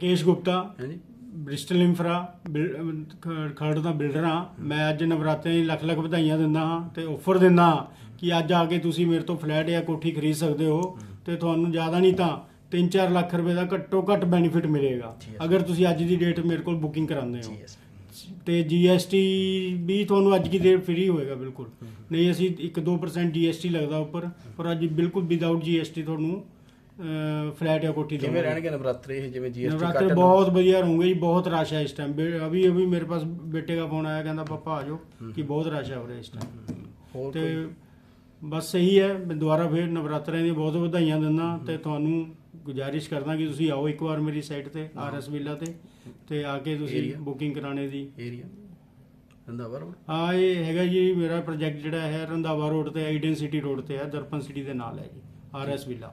ਕੇਸ਼ ਗੁਪਤਾ ਹਾਂਜੀ। ਬ੍ਰਿਸਟਲ ਖ- ਖਰੜ ਦਾ ਬਿਲਡਰ ਹਾਂ। ਮੈਂ ਅੱਜ ਨਵਰਾਤਰਿਆਂ ਦੀ ਲੱਖ ਲੱਖ ਵਧਾਈਆਂ ਦਿੰਦਾ ਹਾਂ ਤੇ ਆਫਰ ਦਿੰਦਾ ਹਾਂ ਕਿ ਅੱਜ ਆ ਕੇ ਤੁਸੀਂ ਮੇਰੇ ਤੋਂ ਫਲੈਟ ਜਾਂ ਕੋਠੀ ਖਰੀਦ ਸਕਦੇ ਹੋ ਤੇ ਤੁਹਾਨੂੰ ਜ਼ਿਆਦਾ ਨਹੀਂ ਤਾਂ 3-4 ਲੱਖ ਰੁਪਏ ਦਾ ਘੱਟੋ ਘੱਟ ਬੈਨੀਫਿਟ ਮਿਲੇਗਾ। ਅਗਰ ਤੁਸੀਂ ਅੱਜ ਦੀ ਡੇਟ ਮੇਰੇ ਕੋਲ ਬੁਕਿੰਗ ਕਰਾਉਂਦੇ ਹੋ। ਤੇ ਜੀਐਸਟੀ ਵੀ ਤੁਹਾਨੂੰ ਅੱਜ ਕੀ ਦੇਰ ਫ੍ਰੀ ਹੋਏਗਾ ਬਿਲਕੁਲ। ਨਹੀਂ ਅਸੀਂ 1-2% ਜੀਐਸਟੀ ਲੱਗਦਾ ਉੱਪਰ ਪਰ ਅੱਜ ਬਿਲਕੁਲ ਵਿਦਆਊਟ ਜੀਐਸਟੀ ਤੁਹਾਨੂੰ ਫਲੈਟ ਜਾਂ ਕੋਠੀ ਕਿਵੇਂ ਦਵਾਂਗੇ ਰਹਿਣਗੇ ਨਵਰਾਤਰੇ ਇਹ ਜਿਵੇਂ ਜੀਐਸਟੀ ਕੱਟ ਨਵਰਾਤਰੇ ਬਹੁਤ ਵਧੀਆ ਰਹੂੰਗੇ ਜੀ ਬਹੁਤ ਰਸ਼ ਹੈ ਇਸ ਟਾਈਮ ਅਭੀ ਅਭੀ ਮੇਰੇ ਪਾਸ ਬੇਟੇ ਦਾ ਫੋਨ ਆਇਆ ਕਹਿੰਦਾ ਪਾਪਾ ਆ ਜਾਓ ਕਿ ਬਹੁਤ ਰਸ਼ ਹੈ ਹੋ ਇਸ ਟਾਈਮ ਤੇ ਬਸ ਸਹੀ ਹੈ ਮੈਂ ਦੁਬਾਰਾ ਫੇਰ ਨਵਰਾਤਰਿਆਂ ਦੀ ਬਹੁਤ ਵਧਾਈਆਂ ਦਿੰਦਾ ਤੇ ਤੁਹਾਨੂੰ ਗੁਜਾਰਿਸ਼ ਕਰਦਾ ਕਿ ਤੁਸੀਂ ਆਓ ਇੱਕ ਵਾਰ ਮੇਰੀ ਸਾਈਟ ਤੇ ਆਰ ਆਰਐਸ ਵਿਲਾ ਤੇ ਤੇ ਆ ਕੇ ਤੁਸੀਂ ਬੁਕਿੰਗ ਕਰਾਣੇ ਦੀ। ਏਰੀਆ ਰੰਦਾਵਾ ਰੋਡ ਹਾਂ ਇਹ ਹੈਗਾ ਜੀ ਮੇਰਾ ਪ੍ਰੋਜੈਕਟ ਜਿਹੜਾ ਹੈ ਰੰਦਾਵਾ ਰੋਡ ਤੇ ਆਈਡੈਂਸਿਟੀ ਰੋਡ ਤੇ ਹੈ ਦਰਪਨ ਸਿਟੀ ਦੇ ਨਾਲ ਹੈ ਜੀ ਆਰ ਐਸ ਵਿਲਾ।